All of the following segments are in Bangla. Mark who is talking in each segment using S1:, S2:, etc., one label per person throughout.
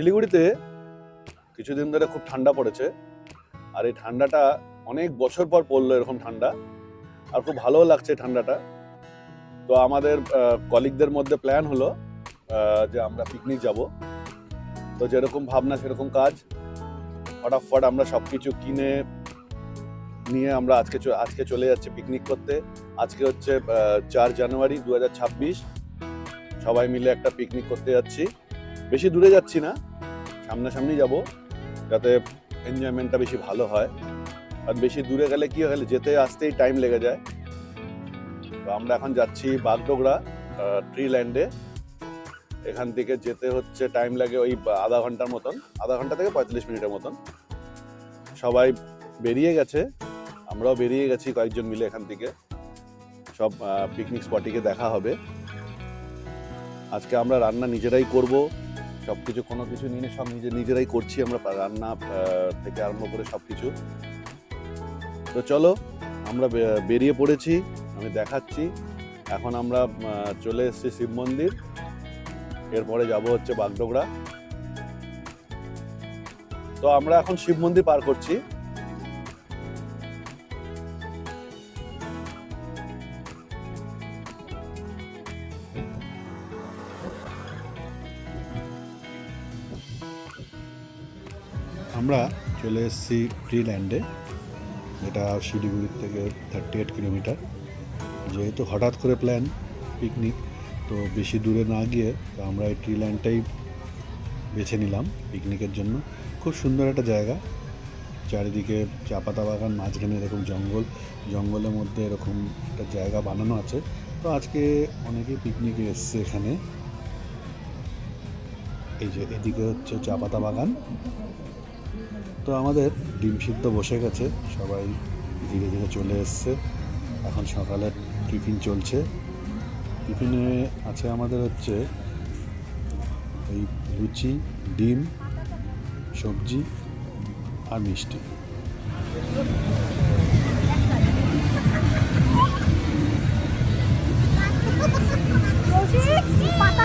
S1: শিলিগুড়িতে কিছুদিন ধরে খুব ঠান্ডা পড়েছে। আর এই ঠান্ডাটা অনেক বছর পর পড়ল এরকম ঠান্ডা। আর খুব ভালোও লাগছে ঠান্ডাটা। তো আমাদের কলিগদের মধ্যে প্ল্যান হলো যে আমরা পিকনিক যাব। তো যেরকম ভাবনা, সেরকম কাজ। ফটাফট আমরা সব কিছু কিনে নিয়ে আমরা আজকে আজকে চলে যাচ্ছি পিকনিক করতে। আজকে হচ্ছে চার জানুয়ারি দু হাজার ছাব্বিশ। সবাই মিলে একটা পিকনিক করতে যাচ্ছি। বেশি দূরে যাচ্ছি না। সামনাসামনি যাব, যাতে এনজয়মেন্টটা বেশি ভালো হয়। আর বেশি দূরে গেলে কি হলে যেতে আসতেই টাইম লেগে যায়। তো আমরা এখন যাচ্ছি বাগডোগরা ট্রি ল্যান্ডে এখান থেকে যেতে হচ্ছে টাইম লাগে ওই আধা ঘণ্টার মতন, আধা ঘণ্টা থেকে পঁয়তাল্লিশ মিনিটের মতন। সবাই বেরিয়ে গেছে, আমরাও বেরিয়ে গেছি কয়েকজন মিলে এখান থেকে। সব পিকনিক স্পটিকে দেখা হবে। আজকে আমরা রান্না নিজেরাই করব। সব কিছু কোনো কিছু নিয়ে সব নিজে, নিজেরাই করছি আমরা রান্না থেকে আরম্ভ করে সব কিছু তো চলো, আমরা বেরিয়ে পড়েছি, আমি দেখাচ্ছি। এখন আমরা চলে এসেছি শিব মন্দির। এরপরে যাব হচ্ছে বাগডোগরা। তো আমরা এখন শিব মন্দির পার করছি। চলে এসেছি ট্রি ল্যান্ডে যেটা শিলিগুড়ির থেকে থার্টি এইট কিলোমিটার যেহেতু হঠাৎ করে প্ল্যান পিকনিক তো বেশি দূরে না গিয়ে তো আমরা এই ট্রি ল্যান্ডটাই বেছে নিলাম পিকনিকের জন্য। খুব সুন্দর একটা জায়গা। চারিদিকে চা পাতা বাগান, মাঝখানে এরকম জঙ্গল, জঙ্গলের মধ্যে এরকম একটা জায়গা বানানো আছে। তো আজকে অনেকেই পিকনিকে এসছে এখানে। এই যে এদিকে হচ্ছে চা পাতা বাগান। তো আমাদের ডিম সিদ্ধ বসে গেছে সবাই ধীরে ধীরে চলে এসছে। এখন সকালের টিফিন চলছে। টিফিনে আছে আমাদের হচ্ছে এই লুচি ডিম সবজি আর মিষ্টি।
S2: পাতা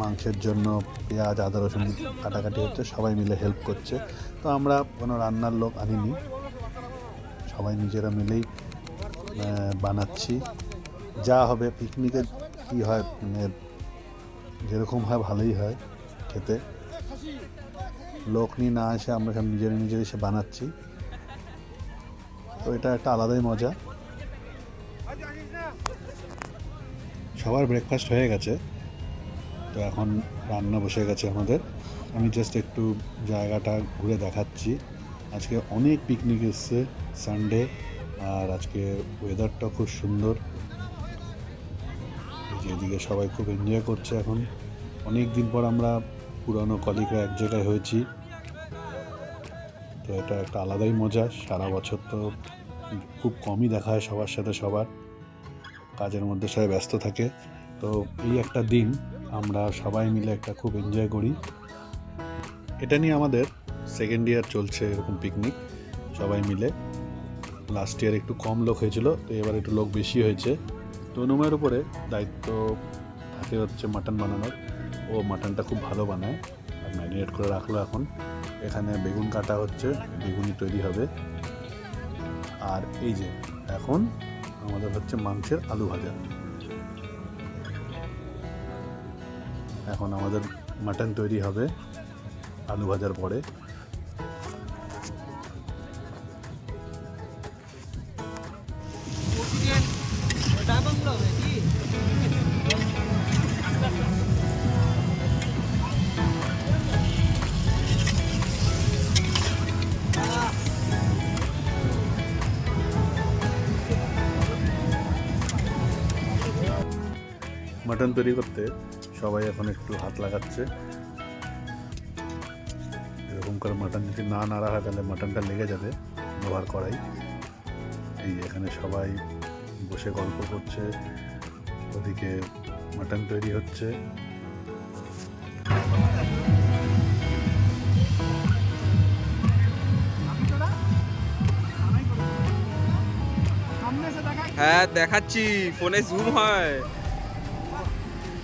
S1: মাংসের জন্য পেঁয়াজ, আদা, রসুন কাটাকাটি হচ্ছে, সবাই মিলে হেল্প করছে। তো আমরা কোনো রান্নার লোক আনিনি। সবাই নিজেরা মিলেই বানাচ্ছি। যা হবে পিকনিকে কী হয় মানে যেরকম হয় ভালোই হয় খেতে। লোক নিয়ে না এসে আমরা সব নিজেরা নিজেরা এসে বানাচ্ছি। তো এটা একটা আলাদাই মজা। সবার ব্রেকফাস্ট হয়ে গেছে। তো এখন রান্না বসে গেছে আমাদের। আমি জাস্ট একটু জায়গাটা ঘুরে দেখাচ্ছি। আজকে অনেক পিকনিক এসছে সানডে আর আজকে ওয়েদারটা খুব সুন্দর। এদিকে সবাই খুব এনজয় করছে এখন। অনেক দিন পর আমরা পুরানো কলিগরা এক জায়গায় হয়েছি। তো এটা একটা আলাদাই মজা। সারা বছর তো খুব কমই দেখা হয় সবার সাথে সবার। কাজের মধ্যে সবাই ব্যস্ত থাকে। তো এই একটা দিন আমরা সবাই মিলে একটা খুব এনজয় করি। এটা নিয়ে আমাদের সেকেন্ড ইয়ার চলছে এরকম পিকনিক সবাই মিলে। লাস্ট ইয়ার একটু কম লোক হয়েছিল, তো এবার একটু লোক বেশি হয়েছে। তনুমের উপরে দায়িত্ব থাকে হচ্ছে মাটন বানানোর। ও মাটনটা খুব ভালো বানায়, আর ম্যারিনেট করে রাখল এখন। এখানে বেগুন কাটা হচ্ছে বেগুনি তৈরি হবে। আর এই যে, এখন আমাদের হচ্ছে মাংসের আলু ভাজা। এখন আমাদের মাটন তৈরি হবে আলু ভাজার পরে। মাটন তৈরি করতে সবাই এখন একটু হাত লাগাচ্ছে। এরকম করে মাটন যদি না নাড়া হয়, তাহলে মাটনটা লেগে যাবে লোহার কড়াই এই এখানে সবাই বসে গল্প করছে, ওদিকে মাটন তৈরি হচ্ছে।
S2: হ্যাঁ দেখাচ্ছি, ফোনে জুম হয়।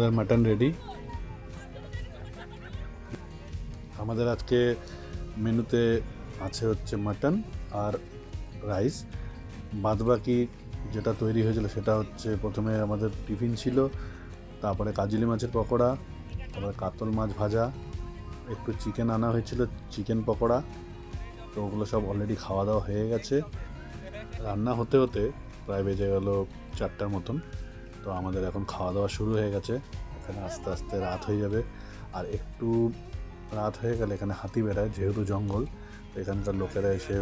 S1: আমাদের মাটন রেডি আমাদের আজকে মেনুতে আছে হচ্ছে মাটন আর রাইস বাদবাকি যেটা তৈরি হয়েছিল সেটা হচ্ছে প্রথমে আমাদের টিফিন ছিল, তারপরে কাজলি মাছের পকোড়া, তারপরে কাতল মাছ ভাজা, একটু চিকেন আনা হয়েছিল চিকেন পকোড়া। তো ওগুলো সব অলরেডি খাওয়া দাওয়া হয়ে গেছে। রান্না হতে হতে প্রায় বেজে গেল চারটার মতন। তো আমাদের এখন খাওয়া দাওয়া শুরু হয়ে গেছে। এখানে আস্তে আস্তে রাত হয়ে যাবে। আর একটু রাত হয়ে গেলে এখানে হাতি বেড়ায়, যেহেতু জঙ্গল, তো এখানকার লোকেরা এসে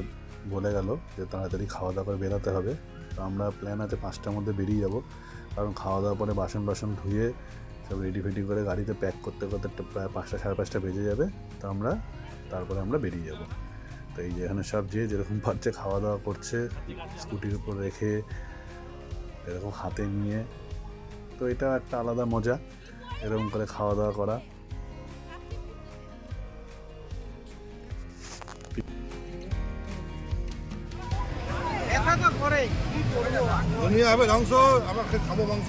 S1: বলে গেল যে তাড়াতাড়ি খাওয়া দাওয়া করে বেরোতে হবে। তো আমরা প্ল্যান আছে পাঁচটার মধ্যে বেরিয়ে যাব। কারণ খাওয়া দাওয়ার পরে বাসন বাসন ধুয়ে সব রেডি ফেডি করে গাড়িতে প্যাক করতে করতে প্রায় পাঁচটা, সাড়ে পাঁচটা বেজে যাবে। তো আমরা তারপরে আমরা বেরিয়ে যাব। তো এই যে এখানে সব যে যেরকম পারছে খাওয়া দাওয়া করছে, স্কুটির উপর রেখে, এরকম হাতে নিয়ে তো এটা একটা আলাদা মজা। এরকম করে খাওয়া দাওয়া করা।
S3: নিয়ে হবে মাংস আমরা খাব মাংস।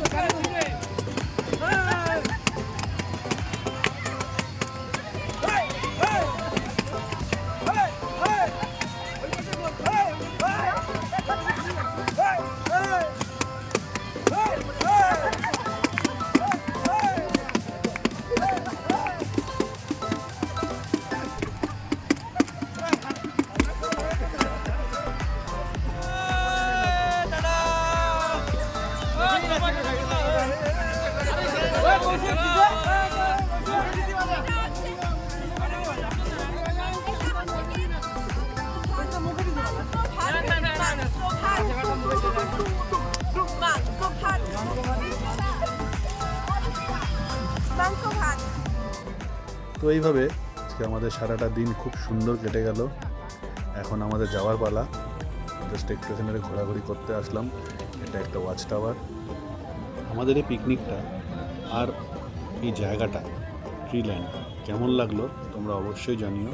S1: এইভাবে আজকে আমাদের সারাটা দিন খুব সুন্দর কেটে গেল। এখন আমাদের যাওয়ার পালা। জাস্ট একটু এখানে ঘোরাঘুরি করতে আসলাম। এটা একটা ওয়াচ টাওয়ার আমাদের এই পিকনিকটা আর এই জায়গাটা ট্রিল্যান্ড কেমন লাগল তোমরা অবশ্যই জানিও।